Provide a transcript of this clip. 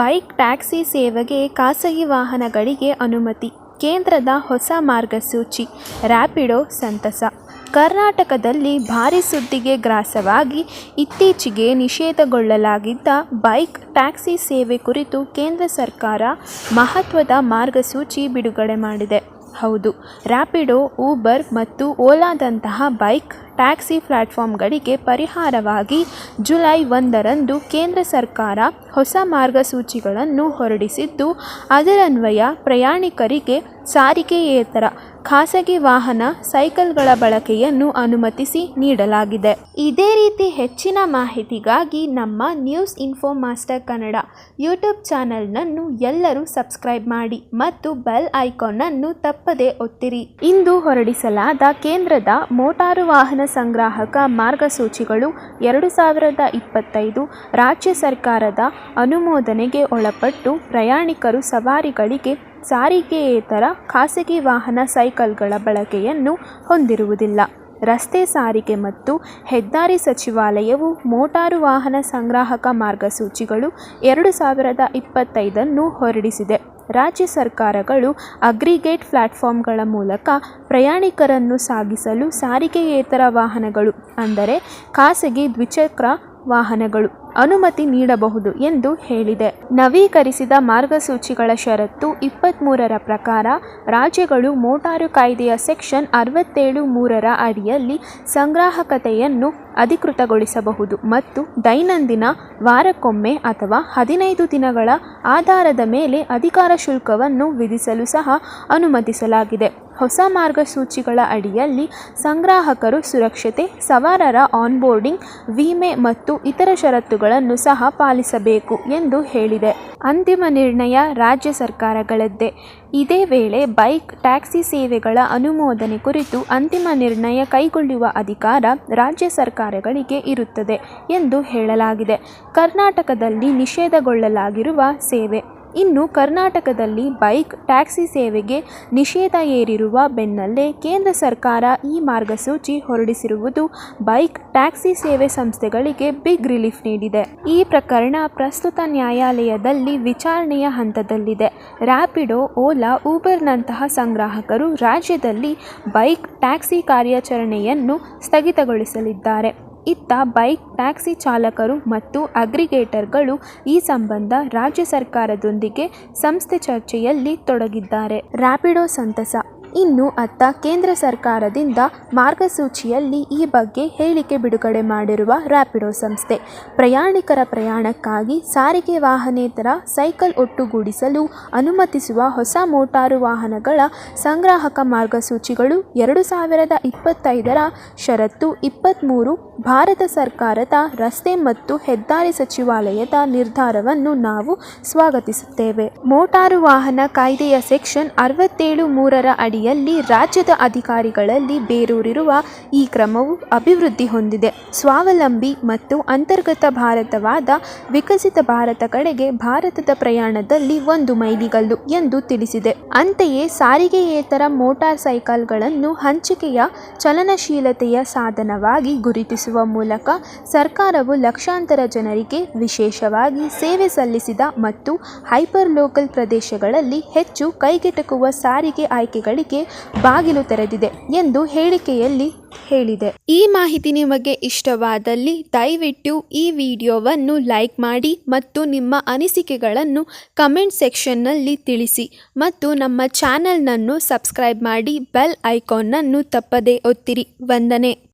Bike, taxi ಸೇವೆಗೆ ಖಾಸಗಿ ವಾಹನಗಳಿಗೆ ಅನುಮತಿ. ಕೇಂದ್ರದ ಹೊಸ ಮಾರ್ಗಸೂಚಿ. ರ್ಯಾಪಿಡೋ ಸಂತಸ. ಕರ್ನಾಟಕದಲ್ಲಿ ಭಾರೀ ಸುದ್ದಿಗೆ ಗ್ರಾಸವಾಗಿ ಇತ್ತೀಚೆಗೆ ನಿಷೇಧಗೊಳ್ಳಲಾಗಿದ್ದ ಬೈಕ್, ಟ್ಯಾಕ್ಸಿ ಸೇವೆ ಕುರಿತು ಕೇಂದ್ರ ಸರ್ಕಾರ ಮಹತ್ವದ ಮಾರ್ಗಸೂಚಿ ಬಿಡುಗಡೆ ಮಾಡಿದೆ. ಹೌದು. ರ್ಯಾಪಿಡೋ ಊಬರ್ ಮತ್ತು ಓಲಾದಂತಹ ಬೈಕ್, ಟ್ಯಾಕ್ಸಿ ಪ್ಲಾಟ್ಫಾರ್ಮ್ಗಳಿಗೆ ಪರಿಹಾರವಾಗಿ ಜುಲೈ ಒಂದರಂದು ಕೇಂದ್ರ ಸರ್ಕಾರ ಹೊಸ ಮಾರ್ಗಸೂಚಿಗಳನ್ನು ಹೊರಡಿಸಿದ್ದು ಅದರನ್ವಯ ಪ್ರಯಾಣಿಕರಿಗೆ ಸಾರಿಗೆಯೇತರ ಖಾಸಗಿ ವಾಹನ ಸೈಕಲ್ಗಳ ಬಳಕೆಯನ್ನು ಅನುಮತಿಸಿ ನೀಡಲಾಗಿದೆ. ಇದೇ ರೀತಿ ಹೆಚ್ಚಿನ ಮಾಹಿತಿಗಾಗಿ ನಮ್ಮ news info master Kannada YouTube ಚಾನಲ್ನನ್ನು ಎಲ್ಲರೂ ಸಬ್ಸ್ಕ್ರೈಬ್ ಮಾಡಿ ಮತ್ತು ಬೆಲ್ ಐಕಾನ್ನನ್ನು ತಪ್ಪದೇ ಒತ್ತಿರಿ. ಇಂದು ಹೊರಡಿಸಲಾದ ಕೇಂದ್ರದ ಮೋಟಾರು ವಾಹನ ಸಂಗ್ರಾಹಕ ಮಾರ್ಗಸೂಚಿಗಳು ಎರಡು ಸಾವಿರದ ಇಪ್ಪತ್ತೈದು ರಾಜ್ಯ ಸರ್ಕಾರದ ಅನುಮೋದನೆಗೆ ಒಳಪಟ್ಟು ಪ್ರಯಾಣಿಕರು ಸವಾರಿಗಳಿಗೆ ಸಾರಿಗೆಯೇತರ ಖಾಸಗಿ ವಾಹನ ಸೈಕಲ್ಗಳ ಬಳಕೆಯನ್ನು ಹೊಂದಿರುವುದಿಲ್ಲ. ರಸ್ತೆ ಸಾರಿಗೆ ಮತ್ತು ಹೆದ್ದಾರಿ ಸಚಿವಾಲಯವು ಮೋಟಾರು ವಾಹನ ಸಂಗ್ರಾಹಕ ಮಾರ್ಗಸೂಚಿಗಳು ಎರಡು ಸಾವಿರದ ಇಪ್ಪತ್ತೈದನ್ನು ಹೊರಡಿಸಿದೆ. ರಾಜ್ಯ ಸರ್ಕಾರಗಳು ಅಗ್ರಿಗೇಟ್ ಪ್ಲಾಟ್ಫಾರ್ಮ್ಗಳ ಮೂಲಕ ಪ್ರಯಾಣಿಕರನ್ನು ಸಾಗಿಸಲು ಸಾರಿಗೆಯೇತರ ವಾಹನಗಳು, ಅಂದರೆ ಖಾಸಗಿ ದ್ವಿಚಕ್ರ ವಾಹನಗಳು ಅನುಮತಿ ನೀಡಬಹುದು ಎಂದು ಹೇಳಿದೆ. ನವೀಕರಿಸಿದ ಮಾರ್ಗಸೂಚಿಗಳ ಷರತ್ತು ಇಪ್ಪತ್ತ್ಮೂರರ ಪ್ರಕಾರ ರಾಜ್ಯಗಳು ಮೋಟಾರು ಕಾಯ್ದೆಯ ಸೆಕ್ಷನ್ ಅರವತ್ತೇಳು ಮೂರರ ಅಡಿಯಲ್ಲಿ ಸಂಗ್ರಾಹಕತೆಯನ್ನು ಅಧಿಕೃತಗೊಳಿಸಬಹುದು ಮತ್ತು ದೈನಂದಿನ ವಾರಕ್ಕೊಮ್ಮೆ ಅಥವಾ ಹದಿನೈದು ದಿನಗಳ ಆಧಾರದ ಮೇಲೆ ಅಧಿಕಾರ ಶುಲ್ಕವನ್ನು ವಿಧಿಸಲು ಸಹ ಅನುಮತಿಸಲಾಗಿದೆ. ಹೊಸ ಮಾರ್ಗಸೂಚಿಗಳ ಅಡಿಯಲ್ಲಿ ಸಂಗ್ರಾಹಕರು ಸುರಕ್ಷತೆ, ಸವಾರರ ಆನ್ಬೋರ್ಡಿಂಗ್, ವಿಮೆ ಮತ್ತು ಇತರ ಷರತ್ತುಗಳನ್ನು ಸಹ ಪಾಲಿಸಬೇಕು ಎಂದು ಹೇಳಿದೆ. ಅಂತಿಮ ನಿರ್ಣಯ ರಾಜ್ಯ ಸರ್ಕಾರಗಳದ್ದೇ. ಇದೇ ವೇಳೆ ಬೈಕ್, ಟ್ಯಾಕ್ಸಿ ಸೇವೆಗಳ ಅನುಮೋದನೆ ಕುರಿತು ಅಂತಿಮ ನಿರ್ಣಯ ಕೈಗೊಳ್ಳುವ ಅಧಿಕಾರ ರಾಜ್ಯ ಸರ್ಕಾರಗಳಿಗೆ ಇರುತ್ತದೆ ಎಂದು ಹೇಳಲಾಗಿದೆ. ಕರ್ನಾಟಕದಲ್ಲಿ ನಿಷೇಧಗೊಳ್ಳಲಾಗಿರುವ ಸೇವೆ ಇನ್ನು ಕರ್ನಾಟಕದಲ್ಲಿ ಬೈಕ್, ಟ್ಯಾಕ್ಸಿ ಸೇವೆಗೆ ನಿಷೇಧ ಹೇರಿರುವ ಬೆನ್ನಲ್ಲೇ ಕೇಂದ್ರ ಸರ್ಕಾರ ಈ ಮಾರ್ಗಸೂಚಿ ಹೊರಡಿಸಿರುವುದು ಬೈಕ್, ಟ್ಯಾಕ್ಸಿ ಸೇವೆ ಸಂಸ್ಥೆಗಳಿಗೆ ಬಿಗ್ ರಿಲೀಫ್ ನೀಡಿದೆ. ಈ ಪ್ರಕರಣ ಪ್ರಸ್ತುತ ನ್ಯಾಯಾಲಯದಲ್ಲಿ ವಿಚಾರಣೆಯ ಹಂತದಲ್ಲಿದೆ. ರ್ಯಾಪಿಡೋ ಓಲಾ, ಊಬರ್ನಂತಹ ಸಂಗ್ರಾಹಕರು ರಾಜ್ಯದಲ್ಲಿ ಬೈಕ್, ಟ್ಯಾಕ್ಸಿ ಕಾರ್ಯಾಚರಣೆಯನ್ನು ಸ್ಥಗಿತಗೊಳಿಸಲಿದ್ದಾರೆ. ಇತ್ತ ಬೈಕ್, ಟ್ಯಾಕ್ಸಿ ಚಾಲಕರು ಮತ್ತು ಅಗ್ರಿಗೇಟರ್ಗಳು ಈ ಸಂಬಂಧ ರಾಜ್ಯ ಸರ್ಕಾರದೊಂದಿಗೆ ಸಂಸ್ಥೆ ಚರ್ಚೆಯಲ್ಲಿ ತೊಡಗಿದ್ದಾರೆ. ರ್ಯಾಪಿಡೋ ಸಂತಸ. ಇನ್ನು ಅತ್ತ ಕೇಂದ್ರ ಸರ್ಕಾರದಿಂದ ಮಾರ್ಗಸೂಚಿಯಲ್ಲಿ ಈ ಬಗ್ಗೆ ಹೇಳಿಕೆ ಬಿಡುಗಡೆ ಮಾಡಿರುವ ರ್ಯಾಪಿಡೋ ಸಂಸ್ಥೆ. ಪ್ರಯಾಣಿಕರ ಪ್ರಯಾಣಕ್ಕಾಗಿ ಸಾರಿಗೆ ವಾಹನೇತರ ಸೈಕಲ್ ಒಟ್ಟುಗೂಡಿಸಲು ಅನುಮತಿಸುವ ಹೊಸ ಮೋಟಾರು ವಾಹನಗಳ ಸಂಗ್ರಾಹಕ ಮಾರ್ಗಸೂಚಿಗಳು ಎರಡು ಸಾವಿರದ ಇಪ್ಪತ್ತೈದರ ಷರತ್ತು ಇಪ್ಪತ್ತ್ಮೂರು ಭಾರತ ಸರ್ಕಾರದ ರಸ್ತೆ ಮತ್ತು ಹೆದ್ದಾರಿ ಸಚಿವಾಲಯದ ನಿರ್ಧಾರವನ್ನು ನಾವು ಸ್ವಾಗತಿಸುತ್ತೇವೆ. ಮೋಟಾರು ವಾಹನ ಕಾಯ್ದೆಯ ಸೆಕ್ಷನ್ ಅರವತ್ತೇಳು ಮೂರರ ಅಡಿಯಲ್ಲಿ ರಾಜ್ಯದ ಅಧಿಕಾರಿಗಳಲ್ಲಿ ಬೇರೂರಿರುವ ಈ ಕ್ರಮವು ಅಭಿವೃದ್ಧಿ ಹೊಂದಿದೆ. ಸ್ವಾವಲಂಬಿ ಮತ್ತು ಅಂತರ್ಗತ ಭಾರತವಾದ ವಿಕಸಿತ ಭಾರತ ಕಡೆಗೆ ಭಾರತದ ಪ್ರಯಾಣದಲ್ಲಿ ಒಂದು ಮೈಲಿಗಲ್ಲು ಎಂದು ತಿಳಿಸಿದೆ. ಅಂತೆಯೇ ಸಾರಿಗೆಯೇತರ ಮೋಟಾರ್ ಸೈಕಲ್ಗಳನ್ನು ಹಂಚಿಕೆಯ ಚಲನಶೀಲತೆಯ ಸಾಧನವಾಗಿ ಗುರುತಿಸುವ ಮೂಲಕ ಸರ್ಕಾರವು ಲಕ್ಷಾಂತರ ಜನರಿಗೆ ವಿಶೇಷವಾಗಿ ಸೇವೆ ಸಲ್ಲಿಸಿದ ಮತ್ತು ಹೈಪರ್ ಲೋಕಲ್ ಪ್ರದೇಶಗಳಲ್ಲಿ ಹೆಚ್ಚು ಕೈಗೆಟಕುವ ಸಾರಿಗೆ ಆಯ್ಕೆಗಳಿಗೆ ಬಾಗಿಲು ತೆರೆದಿದೆ ಎಂದು ಹೇಳಿಕೆಯಲ್ಲಿ ಹೇಳಿದೆ. ಈ ಮಾಹಿತಿ ನಿಮಗೆ ಇಷ್ಟವಾದಲ್ಲಿ ದಯವಿಟ್ಟು ಈ ವಿಡಿಯೋವನ್ನು ಲೈಕ್ ಮಾಡಿ ಮತ್ತು ನಿಮ್ಮ ಅನಿಸಿಕೆಗಳನ್ನು ಕಮೆಂಟ್ ಸೆಕ್ಷನ್ನಲ್ಲಿ ತಿಳಿಸಿ ಮತ್ತು ನಮ್ಮ ಚಾನಲ್ನನ್ನು ಸಬ್ಸ್ಕ್ರೈಬ್ ಮಾಡಿ ಬೆಲ್ ಐಕಾನ್ನನ್ನು ತಪ್ಪದೇ ಒತ್ತಿರಿ. ವಂದನೆ.